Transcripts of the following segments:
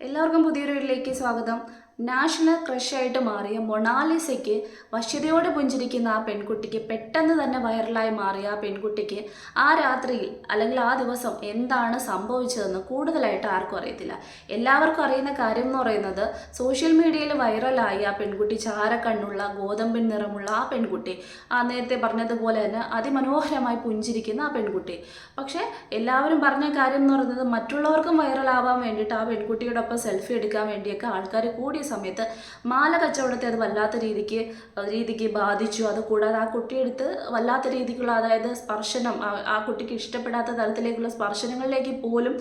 എല്ലാവർക്കും പുതിയൊരു വീട്ടിലേക്ക് സ്വാഗതം. നാഷണൽ ക്രഷായിട്ട് മാറിയ മൊണാലിസയ്ക്ക് വശ്യതയോടെ പുഞ്ചിരിക്കുന്ന ആ പെൺകുട്ടിക്ക് പെട്ടെന്ന് തന്നെ വൈറലായി മാറിയ ആ പെൺകുട്ടിക്ക് ആ രാത്രിയിൽ അല്ലെങ്കിൽ ആ ദിവസം എന്താണ് സംഭവിച്ചതെന്ന് കൂടുതലായിട്ട് ആർക്കും അറിയത്തില്ല. എല്ലാവർക്കും അറിയുന്ന കാര്യം എന്ന് പറയുന്നത് സോഷ്യൽ മീഡിയയിൽ വൈറലായി ആ പെൺകുട്ടി ചാരക്കണ്ണുള്ള ഗോതമ്പിൻ നിറമുള്ള ആ പെൺകുട്ടി. ആ നേരത്തെ പറഞ്ഞതുപോലെ തന്നെ അതിമനോഹരമായി പുഞ്ചിരിക്കുന്ന ആ പെൺകുട്ടി. പക്ഷേ എല്ലാവരും പറഞ്ഞ കാര്യം എന്ന് പറയുന്നത് മറ്റുള്ളവർക്കും വൈറലാവാൻ വേണ്ടിയിട്ട് ആ പെൺകുട്ടിയോടൊപ്പം സെൽഫി എടുക്കാൻ വേണ്ടിയൊക്കെ ആൾക്കാർ കൂടിയ സമയത്ത് മാല കച്ചവടത്തെ അത് വല്ലാത്ത രീതിക്ക് രീതിക്ക് ബാധിച്ചു. അത് കൂടാതെ ആ കുട്ടിയെടുത്ത് വല്ലാത്ത രീതിക്കുള്ള അതായത് സ്പർശനം ആ- കുട്ടിക്ക് ഇഷ്ടപ്പെടാത്ത തരത്തിലേക്കുള്ള സ്പർശനങ്ങളിലേക്ക് പോലും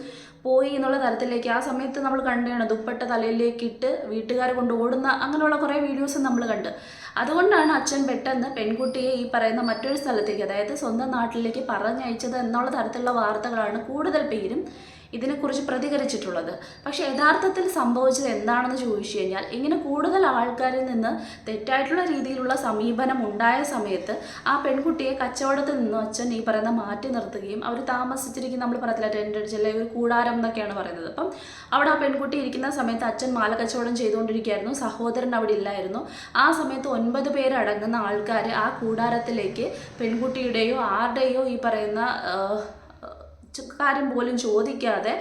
പോയി എന്നുള്ള തരത്തിലേക്ക് ആ സമയത്ത് നമ്മൾ കണ്ടാണ്. ദുപ്പട്ട തലയിലേക്ക് ഇട്ട് വീട്ടുകാരെ കൊണ്ട് ഓടുന്ന അങ്ങനെയുള്ള കുറേ വീഡിയോസ് നമ്മൾ കണ്ട്. അതുകൊണ്ടാണ് അച്ഛൻ പെട്ടെന്ന് പെൺകുട്ടിയെ ഈ പറയുന്ന മറ്റൊരു സ്ഥലത്തേക്ക് അതായത് സ്വന്തം നാട്ടിലേക്ക് പറഞ്ഞയച്ചത് എന്നുള്ള തരത്തിലുള്ള വാർത്തകളാണ് കൂടുതൽ പേരും ഇതിനെക്കുറിച്ച് പ്രതികരിച്ചിട്ടുള്ളത്. പക്ഷേ യഥാർത്ഥത്തിൽ സംഭവിച്ചത് എന്താണെന്ന് ചോദിച്ചു കഴിഞ്ഞാൽ ഇങ്ങനെ കൂടുതൽ ആൾക്കാരിൽ നിന്ന് തെറ്റായിട്ടുള്ള രീതിയിലുള്ള സമീപനം ഉണ്ടായ സമയത്ത് ആ പെൺകുട്ടിയെ കച്ചവടത്തിൽ നിന്നും അച്ഛൻ ഈ പറയുന്ന മാറ്റി നിർത്തുകയും അവർ താമസിച്ചിരിക്കുന്ന നമ്മൾ പറയത്തില്ല ടെന്റ് അല്ലെങ്കിൽ ഒരു കൂടാരം എന്നൊക്കെയാണ് പറയുന്നത്. അപ്പം അവിടെ ആ പെൺകുട്ടി ഇരിക്കുന്ന സമയത്ത് അച്ഛൻ മാല കച്ചവടം ചെയ്തുകൊണ്ടിരിക്കുകയായിരുന്നു സഹോദരൻ അവിടെ ഇല്ലായിരുന്നു. ആ സമയത്ത് ഒൻപത് പേരടങ്ങുന്ന ആൾക്കാർ ആ കൂടാരത്തിലേക്ക് പെൺകുട്ടിയുടെയോ ആരുടെയോ ഈ പറയുന്ന കാര്യം പോലും ചോദിക്കാതെ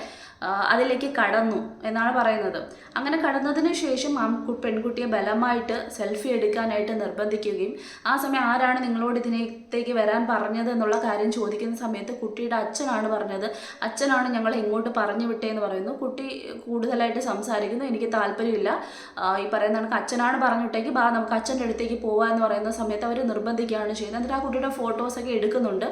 അതിലേക്ക് കടന്നു എന്നാണ് പറയുന്നത്. അങ്ങനെ കടന്നതിന് ശേഷം ആ പെൺകുട്ടിയെ ബലമായിട്ട് സെൽഫി എടുക്കാനായിട്ട് നിർബന്ധിക്കുകയും ആ സമയം ആരാണ് നിങ്ങളോട് ഇതിനകത്തേക്ക് വരാൻ പറഞ്ഞത് എന്നുള്ള കാര്യം ചോദിക്കുന്ന സമയത്ത് കുട്ടിയുടെ അച്ഛനാണ് പറഞ്ഞത്. അച്ഛനാണ് ഞങ്ങൾ ഇങ്ങോട്ട് പറഞ്ഞു വിട്ടേന്ന് പറയുന്നു. കുട്ടി കൂടുതലായിട്ട് സംസാരിക്കുന്നു. എനിക്ക് താല്പര്യമില്ല. ഈ പറയുന്ന കണക്ക് അച്ഛനാണ് പറഞ്ഞു വിട്ടേക്ക് ബാ നമുക്ക് അച്ഛന്റെ അടുത്തേക്ക് പോകാമെന്ന് പറയുന്ന സമയത്ത് അവർ നിർബന്ധിക്കുകയാണ് ചെയ്യുന്നത്. എന്നിട്ട് ആ കുട്ടിയുടെ ഫോട്ടോസൊക്കെ എടുക്കുന്നുണ്ട്.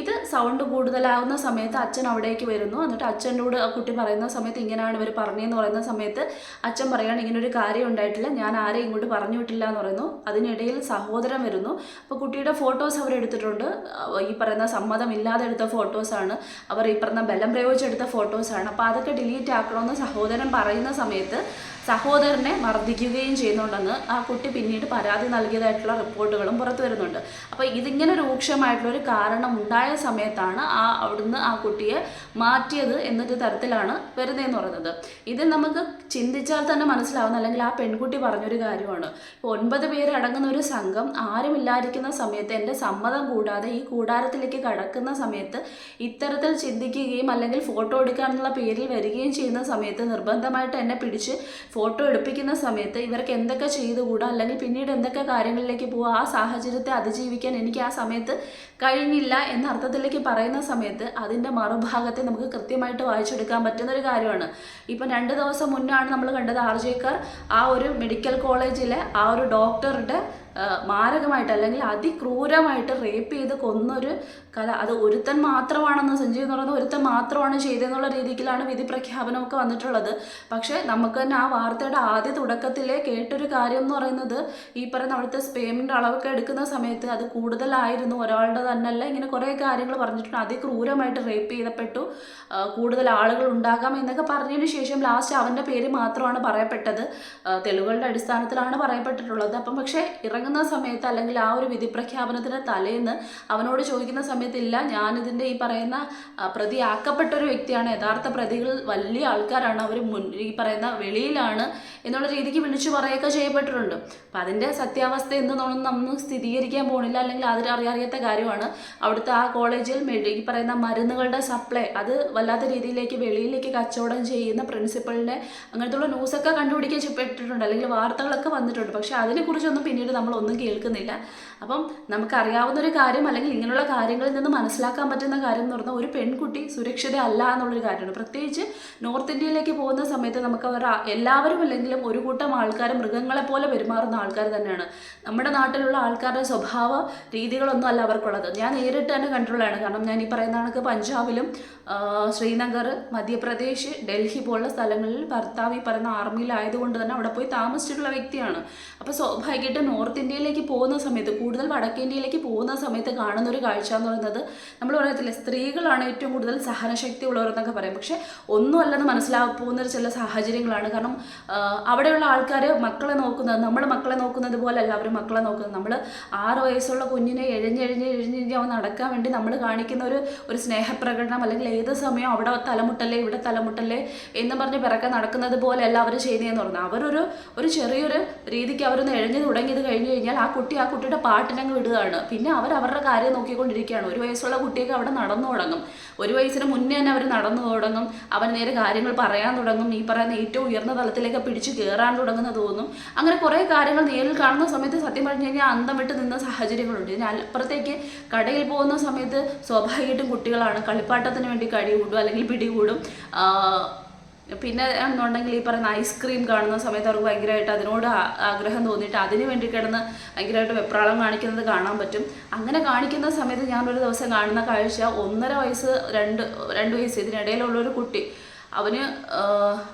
ഇത് സൗണ്ട് കൂടുതലാവുന്ന സമയത്ത് അച്ഛൻ അവിടേക്ക് വരുന്നു. എന്നിട്ട് അച്ഛനോട് ആ കുട്ടി പറയുന്ന സമയത്ത് ഇങ്ങനെയാണ് ഇവർ പറഞ്ഞതെന്ന് പറയുന്ന സമയത്ത് അച്ഛൻ പറയുകയാണ് ഇങ്ങനൊരു കാര്യം ഉണ്ടായിട്ടില്ല. ഞാൻ ആരെയും ഇങ്ങോട്ട് പറഞ്ഞു വിട്ടില്ല എന്ന് പറയുന്നു. അതിനിടയിൽ സഹോദരൻ വരുന്നു. അപ്പോൾ കുട്ടിയുടെ ഫോട്ടോസ് അവർ എടുത്തിട്ടുണ്ട്. ഈ പറയുന്ന സമ്മതം സമ്മതമില്ലാതെ എടുത്ത ഫോട്ടോസാണ് അവർ ഈ പറഞ്ഞ ബലം പ്രയോഗിച്ചെടുത്ത ഫോട്ടോസാണ് അപ്പോൾ അതൊക്കെ ഡിലീറ്റ് ആക്കണമെന്ന് സഹോദരൻ പറയുന്ന സമയത്ത് സഹോദരനെ മർദ്ദിക്കുകയും ചെയ്യുന്നുണ്ടെന്ന് ആ കുട്ടി പിന്നീട് പരാതി നൽകിയതായിട്ടുള്ള റിപ്പോർട്ടുകളും പുറത്തു വരുന്നുണ്ട്. അപ്പോൾ ഇതിങ്ങനെ രൂക്ഷമായിട്ടുള്ള ഒരു കാരണം ഉണ്ടായ സമയത്താണ് ആ അവിടുന്ന് ആ കുട്ടിയെ മാറ്റിയത് എന്നൊരു തരത്തിലാണ് വരുന്നതെന്ന് പറയുന്നത്. ഇത് നമുക്ക് ചിന്തിച്ചാൽ തന്നെ മനസ്സിലാവുന്ന അല്ലെങ്കിൽ ആ പെൺകുട്ടി പറഞ്ഞൊരു കാര്യമാണ്. ഒൻപത് പേര് അടങ്ങുന്ന ഒരു സംഘം ആരുമില്ലാതിരിക്കുന്ന സമയത്ത് എന്റെ സമ്മതം കൂടാതെ ഈ കൂടാരത്തിലേക്ക് കടക്കുന്ന സമയത്ത് ഇത്തരത്തിൽ ചിന്തിക്കുകയും അല്ലെങ്കിൽ ഫോട്ടോ എടുക്കാനുള്ള പേരിൽ വരികയും ചെയ്യുന്ന സമയത്ത് നിർബന്ധമായിട്ട് എന്നെ പിടിച്ച് ഫോട്ടോ എടുപ്പിക്കുന്ന സമയത്ത് ഇവർക്ക് എന്തൊക്കെ ചെയ്തുകൂടാ അല്ലെങ്കിൽ പിന്നീട് എന്തൊക്കെ കാര്യങ്ങളിലേക്ക് പോകുക ആ സാഹചര്യത്തെ അതിജീവിക്കാൻ എനിക്ക് ആ സമയത്ത് കഴിഞ്ഞില്ല എന്ന അർത്ഥത്തിലേക്ക് പറയുന്ന സമയത്ത് അതിന്റെ മറുഭാഗത്തെ നമുക്ക് കൃത്യമായിട്ട് വായിച്ചെടുക്കാൻ പറ്റുന്ന ഒരു കാര്യമാണ്. ഇപ്പം രണ്ട് ദിവസം മുന്നാണ് നമ്മൾ കണ്ടത് ആർ ജെക്കാർ ആ ഒരു മെഡിക്കൽ കോളേജിലെ ആ ഒരു ഡോക്ടറുടെ മാരകമായിട്ട് അല്ലെങ്കിൽ അതിക്രൂരമായിട്ട് റേപ്പ് ചെയ്ത് കൊന്നൊരു കഥ. അത് ഒരുത്തൻ മാത്രമാണെന്ന് സഞ്ജീവ് എന്ന് പറയുന്നത് ഒരുത്തൻ മാത്രമാണ് ചെയ്തതെന്നുള്ള രീതിയിലാണ് വിധി പ്രഖ്യാപനമൊക്കെ വന്നിട്ടുള്ളത്. പക്ഷേ നമുക്ക് തന്നെ ആ വാർത്തയുടെ ആദ്യ തുടക്കത്തിലെ കേട്ടൊരു കാര്യം എന്ന് പറയുന്നത് ഈ പറയുന്ന അവിടുത്തെ സ്പേമിന്റെ അളവൊക്കെ എടുക്കുന്ന സമയത്ത് അത് കൂടുതലായിരുന്നു. ഒരാളുടെ തന്നെയല്ല ഇങ്ങനെ കുറേ കാര്യങ്ങൾ പറഞ്ഞിട്ടുണ്ട്. അതിക്രൂരമായിട്ട് റേപ്പ് ചെയ്തപ്പെട്ടു. കൂടുതൽ ആളുകൾ ഉണ്ടാകാം എന്നൊക്കെ പറഞ്ഞതിന് ശേഷം ലാസ്റ്റ് അവന്റെ പേര് മാത്രമാണ് പറയപ്പെട്ടത്. തെളിവുകളുടെ അടിസ്ഥാനത്തിലാണ് പറയപ്പെട്ടിട്ടുള്ളത്. അപ്പം പക്ഷേ ഇറങ്ങുന്ന സമയത്ത് അല്ലെങ്കിൽ ആ ഒരു വിധി പ്രഖ്യാപനത്തിന് തലേന്ന് അവനോട് ചോദിക്കുന്ന സമയത്തില്ല. ഞാനിതിന്റെ ഈ പറയുന്ന പ്രതി പ്രതിയാക്കപ്പെട്ട ഒരു വ്യക്തിയാണ്. യഥാർത്ഥ പ്രതികൾ വലിയ ആൾക്കാരാണ്. അവർ മുൻ ഈ പറയുന്ന വെളിയിലാണ് എന്നുള്ള രീതിക്ക് വിളിച്ചു പറയുകയൊക്കെ ചെയ്യപ്പെട്ടിട്ടുണ്ട്. അപ്പം അതിന്റെ സത്യാവസ്ഥ എന്തെന്നൊന്നും നമ്മൾ സ്ഥിരീകരിക്കാൻ പോകുന്നില്ല അല്ലെങ്കിൽ അതിൽ അറിയാത്ത കാര്യമാണ്. അവിടുത്തെ ആ കോളേജിൽ ഈ പറയുന്ന മരുന്നുകളുടെ സപ്ലൈ അത് വല്ലാത്ത രീതിയിലേക്ക് വെളിയിലേക്ക് കച്ചവടം ചെയ്യുന്ന പ്രിൻസിപ്പളിനെ അങ്ങനത്തെയുള്ള ന്യൂസൊക്കെ കണ്ടുപിടിക്കപ്പെട്ടിട്ടുണ്ട് അല്ലെങ്കിൽ വാർത്തകളൊക്കെ വന്നിട്ടുണ്ട്. പക്ഷേ അതിനെക്കുറിച്ചൊന്നും പിന്നീട് നമ്മൾ ഒന്നും കേൾക്കുന്നില്ല. അപ്പം നമുക്കറിയാവുന്ന ഒരു കാര്യം അല്ലെങ്കിൽ ഇങ്ങനെയുള്ള കാര്യങ്ങളിൽ നിന്ന് മനസ്സിലാക്കാൻ പറ്റുന്ന കാര്യം എന്ന് പറഞ്ഞാൽ ഒരു പെൺകുട്ടി സുരക്ഷിത അല്ല എന്നുള്ളൊരു കാര്യമാണ്. പ്രത്യേകിച്ച് നോർത്ത് ഇന്ത്യയിലേക്ക് പോകുന്ന സമയത്ത് നമുക്ക് അവർ എല്ലാവരും അല്ലെങ്കിലും ഒരു കൂട്ടം ആൾക്കാർ മൃഗങ്ങളെ പോലെ പെരുമാറുന്ന ആൾക്കാർ തന്നെയാണ്. നമ്മുടെ നാട്ടിലുള്ള ആൾക്കാരുടെ സ്വഭാവ രീതികളൊന്നും അല്ല അവർക്കുള്ളത്. ഞാൻ നേരിട്ട് തന്നെ കണ്ടിട്ടുള്ളതാണ്. കാരണം ഞാൻ ഈ പറയുന്ന കണക്ക് പഞ്ചാബിലും ശ്രീനഗർ മധ്യപ്രദേശ് ഡൽഹി പോലുള്ള സ്ഥലങ്ങളിൽ ഭർത്താവ് ഈ പറയുന്ന ആർമിയിലായതുകൊണ്ട് തന്നെ അവിടെ പോയി താമസിച്ചിട്ടുള്ള വ്യക്തിയാണ്. അപ്പോൾ സ്വാഭാവികമായിട്ടും നോർത്ത് ഇന്ത്യയിലേക്ക് പോകുന്ന സമയത്ത് കൂടുതൽ വടക്കേ ഇന്ത്യയിലേക്ക് പോകുന്ന സമയത്ത് കാണുന്ന ഒരു കാഴ്ച എന്ന് പറയുന്നത് നമ്മൾ പറയത്തില്ലേ സ്ത്രീകളാണ് ഏറ്റവും കൂടുതൽ സഹനശക്തി ഉള്ളവരെന്നൊക്കെ പറയും. പക്ഷെ ഒന്നുമല്ലെന്ന് മനസ്സിലാ പോകുന്ന ഒരു ചില സാഹചര്യങ്ങളാണ്. കാരണം അവിടെയുള്ള ആൾക്കാർ മക്കളെ നോക്കുന്നത് നമ്മൾ മക്കളെ നോക്കുന്നത് പോലെയല്ല അവർ മക്കളെ നോക്കുന്നത്. നമ്മൾ ആറ് വയസ്സുള്ള കുഞ്ഞിനെ എഴഞ്ഞെഴിഞ്ഞ് എഴിഞ്ഞെഴിഞ്ഞ് അവൻ നടക്കാൻ വേണ്ടി നമ്മൾ കാണിക്കുന്ന ഒരു ഒരു സ്നേഹപ്രകടനം അല്ലെങ്കിൽ ഏത് സമയം അവിടെ തലമുട്ടല്ലേ ഇവിടെ തലമുട്ടല്ലേ എന്ന് പറഞ്ഞ് പിറക്കെ നടക്കുന്നത് പോലെയല്ല അവർ ചെയ്യുന്നതെന്ന് പറഞ്ഞാൽ. അവരൊരു ഒരു ചെറിയൊരു രീതിക്ക് അവരൊന്ന് എഴഞ്ഞു തുടങ്ങിയത് കഴിഞ്ഞ് കഴിഞ്ഞാൽ ആ കുട്ടി ആ കുട്ടിയുടെ പാട്ടിനങ്ങ് വിടുകയാണ്. പിന്നെ അവർ അവരുടെ കാര്യം നോക്കിക്കൊണ്ടിരിക്കുകയാണ്. ഒരു വയസ്സുള്ള കുട്ടിയൊക്കെ അവിടെ നടന്നു തുടങ്ങും. ഒരു വയസ്സിന് മുന്നേ തന്നെ അവർ നടന്നു തുടങ്ങും. അവൻ നേരെ കാര്യങ്ങൾ പറയാൻ തുടങ്ങും. ഈ പറയുന്ന ഏറ്റവും ഉയർന്ന തലത്തിലേക്ക് പിടിച്ച് കയറാൻ തുടങ്ങുന്ന തോന്നും. അങ്ങനെ കുറേ കാര്യങ്ങൾ നേരിൽ കാണുന്ന സമയത്ത് സത്യം പറഞ്ഞു കഴിഞ്ഞാൽ അന്തം വിട്ട് നിന്ന സാഹചര്യങ്ങളുണ്ട്. ഇതിന് അപ്പുറത്തേക്ക് കടയിൽ പോകുന്ന സമയത്ത് സ്വാഭാവികമായിട്ടും കുട്ടികളാണ് കളിപ്പാട്ടത്തിന് വേണ്ടി കടി കൂടും അല്ലെങ്കിൽ പിടികൂടും. പിന്നെ എന്നുണ്ടെങ്കിൽ ഈ പറയുന്ന ഐസ്ക്രീം കാണുന്ന സമയത്ത് അവർക്ക് ഭയങ്കരമായിട്ട് അതിനോട് ആഗ്രഹം തോന്നിയിട്ട് അതിന് വേണ്ടി കിടന്ന് ഭയങ്കരമായിട്ട് വെപ്രാളം കാണിക്കുന്നത് കാണാൻ പറ്റും. അങ്ങനെ കാണിക്കുന്ന സമയത്ത് ഞാനൊരു ദിവസം കാണുന്ന കാഴ്ച ഒന്നര വയസ്സ് രണ്ട് രണ്ട് വയസ്സ് ഇതിനിടയിലുള്ള ഒരു കുട്ടി അവന്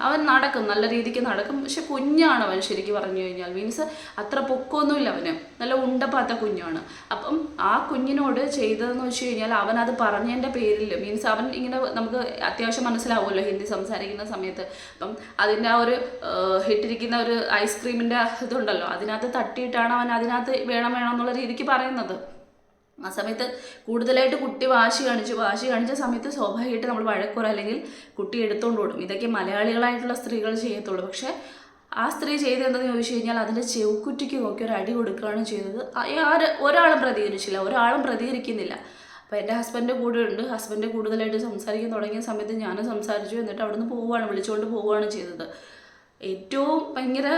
അവൻ നടക്കും നല്ല രീതിക്ക് നടക്കും. പക്ഷെ കുഞ്ഞാണ് അവൻ ശരിക്കും പറഞ്ഞു കഴിഞ്ഞാൽ. മീൻസ് അത്ര പൊക്കമൊന്നുമില്ല അവന്. നല്ല ഉണ്ടപ്പാത്ത കുഞ്ഞാണ്. അപ്പം ആ കുഞ്ഞിനോട് ചെയ്തതെന്ന് വെച്ച് കഴിഞ്ഞാൽ അവൻ അത് പറഞ്ഞതിന്റെ പേരിൽ മീൻസ് അവൻ ഇങ്ങനെ നമുക്ക് അത്യാവശ്യം മനസ്സിലാവുമല്ലോ ഹിന്ദി സംസാരിക്കുന്ന സമയത്ത്. അപ്പം അതിന്റെ ആ ഒരു ഇട്ടിരിക്കുന്ന ഒരു ഐസ്ക്രീമിന്റെ ഇതുണ്ടല്ലോ. അതിനകത്ത് തട്ടിയിട്ടാണ് അവൻ അതിനകത്ത് വേണം വേണം എന്നുള്ള രീതിക്ക് പറയുന്നത്. ആ സമയത്ത് കൂടുതലായിട്ട് കുട്ടി വാശി കാണിച്ചു വാശി കാണിച്ച സമയത്ത് സ്വാഭാവികമായിട്ട് നമ്മൾ വഴക്കുറ അല്ലെങ്കിൽ കുട്ടി എടുത്തുകൊണ്ട് ഓടും. ഇതൊക്കെ മലയാളികളായിട്ടുള്ള സ്ത്രീകൾ ചെയ്യത്തുള്ളൂ. പക്ഷേ ആ സ്ത്രീ ചെയ്തതെന്താന്ന് ചോദിച്ചു കഴിഞ്ഞാൽ അതിന്റെ ചെവുക്കുറ്റിക്ക് നോക്കി ഒരു അടി കൊടുക്കുകയാണ് ചെയ്തത് ആര് ഒരാളും പ്രതികരിച്ചില്ല ഒരാളും പ്രതികരിക്കുന്നില്ല. അപ്പോൾ എന്റെ ഹസ്ബൻഡ് കൂടെ ഉണ്ട്. ഹസ്ബൻഡ് കൂടുതലായിട്ട് സംസാരിക്കാൻ തുടങ്ങിയ സമയത്ത് ഞാനും സംസാരിച്ചു. എന്നിട്ട് അവിടുന്ന് പോവുകയാണ് വിളിച്ചുകൊണ്ട് പോവുകയാണ് ചെയ്തത്. ഏറ്റവും ഭയങ്കര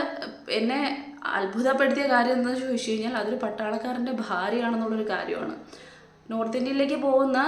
എന്നെ അത്ഭുതപ്പെടുത്തിയ കാര്യം എന്താണെന്ന് ചോദിച്ചു കഴിഞ്ഞാൽ അതൊരു പട്ടാളക്കാരന്റെ ഭാര്യയാണെന്നുള്ളൊരു കാര്യമാണ്. നോർത്ത് ഇന്ത്യയിലേക്ക് പോകുന്ന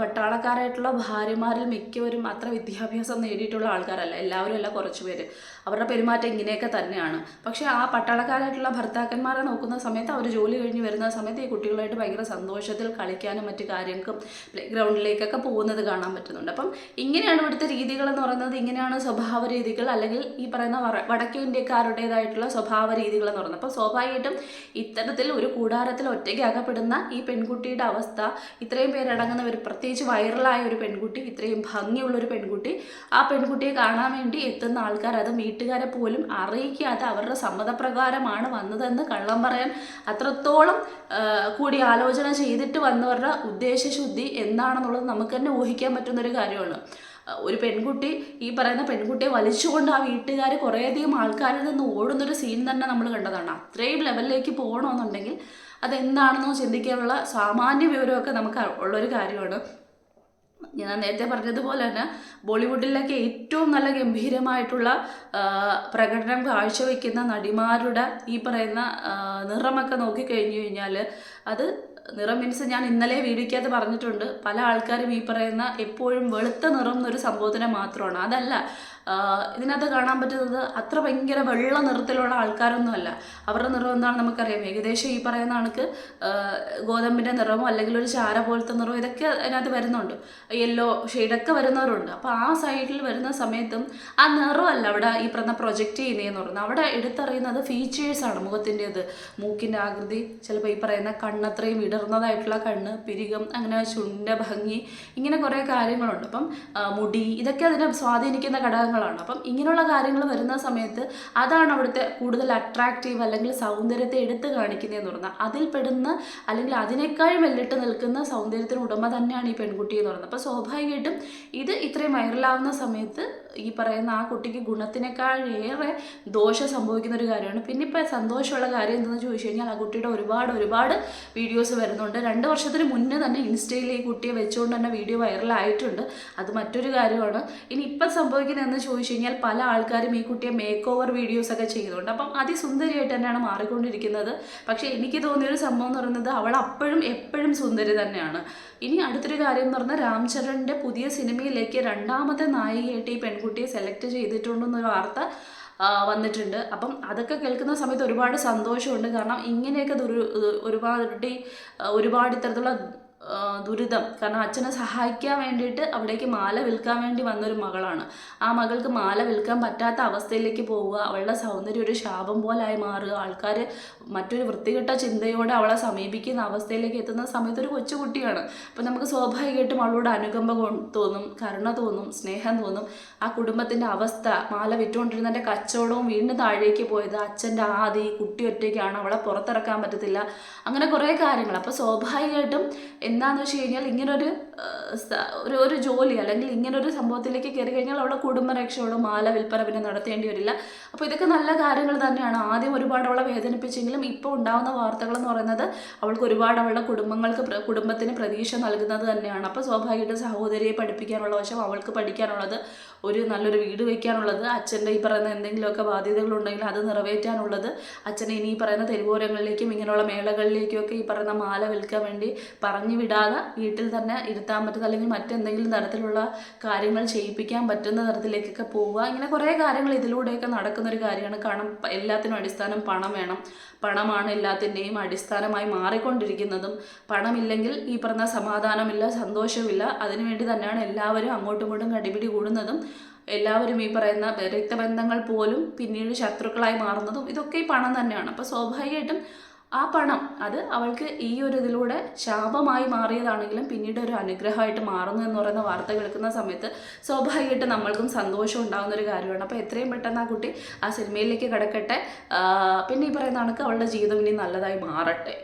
പട്ടാളക്കാരായിട്ടുള്ള ഭാര്യമാരിൽ മിക്കവരും അത്ര വിദ്യാഭ്യാസം നേടിയിട്ടുള്ള ആൾക്കാരല്ല. എല്ലാവരും അല്ല കുറച്ച് പേര് അവരുടെ പെരുമാറ്റം ഇങ്ങനെയൊക്കെ തന്നെയാണ്. പക്ഷേ ആ പട്ടാളക്കാരായിട്ടുള്ള ഭർത്താക്കന്മാരെ നോക്കുന്ന സമയത്ത് അവർ ജോലി കഴിഞ്ഞ് വരുന്ന സമയത്ത് ഈ കുട്ടികളായിട്ട് ഭയങ്കര സന്തോഷത്തിൽ കളിക്കാനും മറ്റു കാര്യങ്ങൾക്കും പ്ലേ ഗ്രൗണ്ടിലേക്കൊക്കെ പോകുന്നത് കാണാൻ പറ്റുന്നുണ്ട്. അപ്പം ഇങ്ങനെയാണ് ഇവിടുത്തെ രീതികൾ എന്ന് പറയുന്നത്. ഇങ്ങനെയാണ് സ്വഭാവ രീതികൾ അല്ലെങ്കിൽ ഈ പറയുന്ന വട- വടക്കേ ഇന്ത്യക്കാരുടേതായിട്ടുള്ള സ്വഭാവ രീതികൾ എന്ന് പറയുന്നത്. അപ്പോൾ സ്വാഭാവികമായിട്ടും ഇത്തരത്തിൽ ഒരു കൂടാരത്തിൽ ഒറ്റയ്ക്ക് അകപ്പെടുന്ന ഈ പെൺകുട്ടിയുടെ അവസ്ഥ ഇത്രയും പേരടങ്ങുന്ന ഒരു പ്രത്യേകിച്ച് വൈറലായ ഒരു പെൺകുട്ടി ഇത്രയും ഭംഗിയുള്ള ഒരു പെൺകുട്ടി ആ പെൺകുട്ടിയെ കാണാൻ വേണ്ടി എത്തുന്ന ആൾക്കാർ അത് വീട്ടുകാരെ പോലും അറിയിക്കാതെ അവരുടെ സമ്മതപ്രകാരമാണ് വന്നതെന്ന് കള്ളം പറയാൻ അത്രത്തോളം കൂടി ആലോചന ചെയ്തിട്ട് വന്നവരുടെ ഉദ്ദേശശുദ്ധി എന്താണെന്നുള്ളത് നമുക്ക് തന്നെ ഊഹിക്കാൻ പറ്റുന്നൊരു കാര്യമാണ്. ഒരു പെൺകുട്ടി ഈ പറയുന്ന പെൺകുട്ടിയെ വലിച്ചുകൊണ്ട് ആ വീട്ടുകാർ കുറേയധികം ആൾക്കാരിൽ നിന്ന് ഓടുന്നൊരു സീൻ തന്നെ നമ്മൾ കണ്ടതാണ്. അത്രയും ലെവലിലേക്ക് പോകണമെന്നുണ്ടെങ്കിൽ അതെന്താണെന്നോ ചിന്തിക്കാനുള്ള സാമാന്യ വിവരമൊക്കെ നമുക്ക് ഉള്ളൊരു കാര്യമാണ്. ഞാൻ നേരത്തെ പറഞ്ഞതുപോലെ തന്നെ ബോളിവുഡിലൊക്കെ ഏറ്റവും നല്ല ഗംഭീരമായിട്ടുള്ള പ്രകടനം കാഴ്ചവെക്കുന്ന നടിമാരുടെ ഈ പറയുന്ന നിറമൊക്കെ നോക്കിക്കഴിഞ്ഞു കഴിഞ്ഞാൽ അത് നിറം മീൻസ് ഞാൻ ഇന്നലെ വീഡിയോയ്ക്കകത്ത് പറഞ്ഞിട്ടുണ്ട്. പല ആൾക്കാരും ഈ പറയുന്ന എപ്പോഴും വെളുത്ത നിറം എന്നൊരു സംഭവത്തിനെ മാത്രമാണ്. അതല്ല ഇതിനകത്ത് കാണാൻ പറ്റുന്നത് അത്ര ഭയങ്കര വെള്ള നിറത്തിലുള്ള ആൾക്കാരൊന്നുമല്ല. അവരുടെ നിറം എന്താണെന്ന് നമുക്കറിയാം. ഏകദേശം ഈ പറയുന്ന കണക്ക് ഗോതമ്പിന്റെ നിറമോ അല്ലെങ്കിൽ ഒരു ചാര പോലത്തെ നിറമോ ഇതൊക്കെ അതിനകത്ത് വരുന്നുണ്ട്. യെല്ലോ ഷെയ്ഡൊക്കെ വരുന്നവരുണ്ട്. അപ്പോൾ ആ സൈഡിൽ വരുന്ന സമയത്തും ആ നിറമല്ല അവിടെ ഈ പറഞ്ഞ പ്രൊജക്റ്റ് ചെയ്യുന്നതെന്ന് പറയുന്നത്. അവിടെ എടുത്തറിയുന്നത് ഫീച്ചേഴ്സാണ് മുഖത്തിന്റെത്. മൂക്കിന്റെ ആകൃതി ചിലപ്പോൾ ഈ പറയുന്ന കണ്ണത്രയും വിടർന്നതായിട്ടുള്ള കണ്ണ് പിരികം അങ്ങനെ ചുണ്ട ഭംഗി ഇങ്ങനെ കുറേ കാര്യങ്ങളുണ്ട്. അപ്പം മുടി ഇതൊക്കെ അതിനെ സ്വാധീനിക്കുന്ന ഘടകങ്ങളാണ് അപ്പം ഇങ്ങനെയുള്ള കാര്യങ്ങൾ വരുന്ന സമയത്ത് അതാണ് അവിടുത്തെ കൂടുതൽ അട്രാക്റ്റീവ് അല്ലെങ്കിൽ സൗന്ദര്യത്തെ എടുത്തു കാണിക്കുന്നതെന്ന് പറഞ്ഞാൽ അതിൽ പെടുന്ന അല്ലെങ്കിൽ അതിനേക്കാൾ വെല്ലിട്ട് നിൽക്കുന്ന സൗന്ദര്യത്തിന് ഉടമ തന്നെയാണ് ഈ പെൺകുട്ടി എന്ന് പറയുന്നത്. അപ്പോൾ സ്വാഭാവികമായിട്ടും ഇത് ഇത്രയും വൈറലാവുന്ന സമയത്ത് ഈ പറയുന്ന ആ കുട്ടിക്ക് ഗുണത്തിനേക്കാൾ ഏറെ ദോഷം സംഭവിക്കുന്ന ഒരു കാര്യമാണ്. പിന്നെ ഇപ്പോൾ സന്തോഷമുള്ള കാര്യം എന്തെന്ന് ചോദിച്ചു കഴിഞ്ഞാൽ ആ കുട്ടിയുടെ ഒരുപാട് ഒരുപാട് വീഡിയോസ് വരുന്നുണ്ട്. രണ്ട് വർഷത്തിന് മുന്നേ തന്നെ ഇൻസ്റ്റയിൽ ഈ കുട്ടിയെ വെച്ചുകൊണ്ട് തന്നെ വീഡിയോ വൈറലായിട്ടുണ്ട്. അത് മറ്റൊരു കാര്യമാണ്. ഇനി ഇപ്പം സംഭവിക്കുന്നത് എന്ന് ചോദിച്ചു കഴിഞ്ഞാൽ പല ആൾക്കാരും ഈ കുട്ടിയെ മേക്ക് ഓവർ വീഡിയോസ് ഒക്കെ ചെയ്യുന്നുണ്ട് അപ്പം അതിസുന്ദരിയായിട്ട് തന്നെയാണ് മാറിക്കൊണ്ടിരിക്കുന്നത്. പക്ഷേ എനിക്ക് തോന്നിയൊരു സംഭവം എന്ന് പറയുന്നത് അവൾ അപ്പോഴും എപ്പോഴും സുന്ദരി തന്നെയാണ്. ഇനി അടുത്തൊരു കാര്യം എന്ന് പറഞ്ഞാൽ രാംചരണിന്റെ പുതിയ സിനിമയിലേക്ക് രണ്ടാമത്തെ നായികയായിട്ട് ഈ പെൺകുട്ടിയെ സെലക്ട് ചെയ്തിട്ടുണ്ടെന്നൊരു വാർത്ത വന്നിട്ടുണ്ട്. അപ്പം അതൊക്കെ കേൾക്കുന്ന സമയത്ത് ഒരുപാട് സന്തോഷമുണ്ട്. കാരണം ഇങ്ങനെയൊക്കെ ഒരുപാട് ഒരുപാട് ഇത്തരത്തിലുള്ള ദുരിതം. കാരണം അച്ഛനെ സഹായിക്കാൻ വേണ്ടിയിട്ട് അവിടേക്ക് മാല വിൽക്കാൻ വേണ്ടി വന്നൊരു മകളാണ്. ആ മകൾക്ക് മാല വിൽക്കാൻ പറ്റാത്ത അവസ്ഥയിലേക്ക് പോവുക അവളുടെ സൗന്ദര്യം ഒരു ശാപം പോലായി മാറുക ആൾക്കാർ മറ്റൊരു വൃത്തികെട്ട ചിന്തയോടെ അവളെ സമീപിക്കുന്ന അവസ്ഥയിലേക്ക് എത്തുന്ന സമയത്ത് ഒരു കൊച്ചുകുട്ടിയാണ്. അപ്പം നമുക്ക് സ്വാഭാവികമായിട്ടും അവളോട് അനുകമ്പ തോന്നും കരുണ തോന്നും സ്നേഹം തോന്നും. ആ കുടുംബത്തിന്റെ അവസ്ഥ മാല വിറ്റുകൊണ്ടിരുന്നതിന്റെ കച്ചവടവും വീണ്ടും താഴേക്ക് പോയത് അച്ഛന്റെ ആദി കുട്ടി ഒറ്റയ്ക്കാണ് അവളെ പുറത്തിറക്കാൻ പറ്റത്തില്ല. അങ്ങനെ കുറേ കാര്യങ്ങൾ. അപ്പോൾ സ്വാഭാവികമായിട്ടും എന്താണെന്ന് വെച്ച് കഴിഞ്ഞാൽ ഇങ്ങനൊരു ഒരു ഒരു ജോലി അല്ലെങ്കിൽ ഇങ്ങനൊരു സംഭവത്തിലേക്ക് കയറി കഴിഞ്ഞാൽ അവിടെ കുടുംബ രക്ഷയോടും മാല വിൽപ്പന പിന്നെ നടത്തേണ്ടി വരില്ല. അപ്പോൾ ഇതൊക്കെ നല്ല കാര്യങ്ങൾ തന്നെയാണ്. ആദ്യം ഒരുപാട് അവളെ വേദനിപ്പിച്ചെങ്കിലും ഇപ്പോൾ ഉണ്ടാകുന്ന വാർത്തകൾ എന്ന് പറയുന്നത് അവൾക്ക് ഒരുപാട് അവളുടെ കുടുംബങ്ങൾക്ക് കുടുംബത്തിന് പ്രതീക്ഷ നൽകുന്നത് തന്നെയാണ്. അപ്പോൾ സ്വാഭാവികമായിട്ട് സഹോദരിയെ പഠിപ്പിക്കാനുള്ള വശം അവൾക്ക് പഠിക്കാനുള്ളത് ഒരു നല്ലൊരു വീട് വയ്ക്കാനുള്ളത് അച്ഛന്റെ ഈ പറയുന്ന എന്തെങ്കിലുമൊക്കെ ബാധ്യതകളുണ്ടെങ്കിൽ അത് നിറവേറ്റാനുള്ളത് അച്ഛനെ ഇനി ഈ പറയുന്ന തെരുവോരങ്ങളിലേക്കും ഇങ്ങനെയുള്ള മേളകളിലേക്കും ഒക്കെ ഈ പറയുന്ന മാല വിൽക്കാൻ വേണ്ടി പറഞ്ഞു വിടാതെ വീട്ടിൽ തന്നെ ഇരുത്താൻ പറ്റുന്ന അല്ലെങ്കിൽ മറ്റെന്തെങ്കിലും തരത്തിലുള്ള കാര്യങ്ങൾ ചെയ്യിപ്പിക്കാൻ പറ്റുന്ന തരത്തിലേക്കൊക്കെ പോവുക. ഇങ്ങനെ കുറേ കാര്യങ്ങൾ ഇതിലൂടെയൊക്കെ നടക്കുന്ന ഒരു കാര്യമാണ്. കാരണം എല്ലാത്തിനും അടിസ്ഥാനം പണം വേണം. പണമാണ് എല്ലാത്തിന്റെയും അടിസ്ഥാനമായി മാറിക്കൊണ്ടിരിക്കുന്നതും. പണമില്ലെങ്കിൽ ഈ പറഞ്ഞ സമാധാനമില്ല സന്തോഷമില്ല. അതിനുവേണ്ടി തന്നെയാണ് എല്ലാവരും അങ്ങോട്ടും ഇങ്ങോട്ടും കടിപിടി കൂടുന്നതും. എല്ലാവരും ഈ പറയുന്ന രക്തബന്ധങ്ങൾ പോലും പിന്നീട് ശത്രുക്കളായി മാറുന്നതും. ഇതൊക്കെ ഈ പണം തന്നെയാണ്. അപ്പോൾ സ്വാഭാവികമായിട്ടും ആ പണം അത് അവൾക്ക് ഈ ഒരു ഇതിലൂടെ ശാപമായി മാറിയതാണെങ്കിലും പിന്നീട് ഒരു അനുഗ്രഹമായിട്ട് മാറുന്നു എന്ന് പറയുന്ന വാർത്ത കേൾക്കുന്ന സമയത്ത് സ്വാഭാവികമായിട്ട് നമ്മൾക്കും സന്തോഷം ഉണ്ടാകുന്ന ഒരു കാര്യമാണ്. അപ്പോൾ എത്രയും പെട്ടെന്ന് ആ കുട്ടി ആ സിനിമയിലേക്ക് കിടക്കട്ടെ. പിന്നെ ഈ പറയുന്ന കണക്ക് അവളുടെ ജീവിതം ഇനി നല്ലതായി മാറട്ടെ.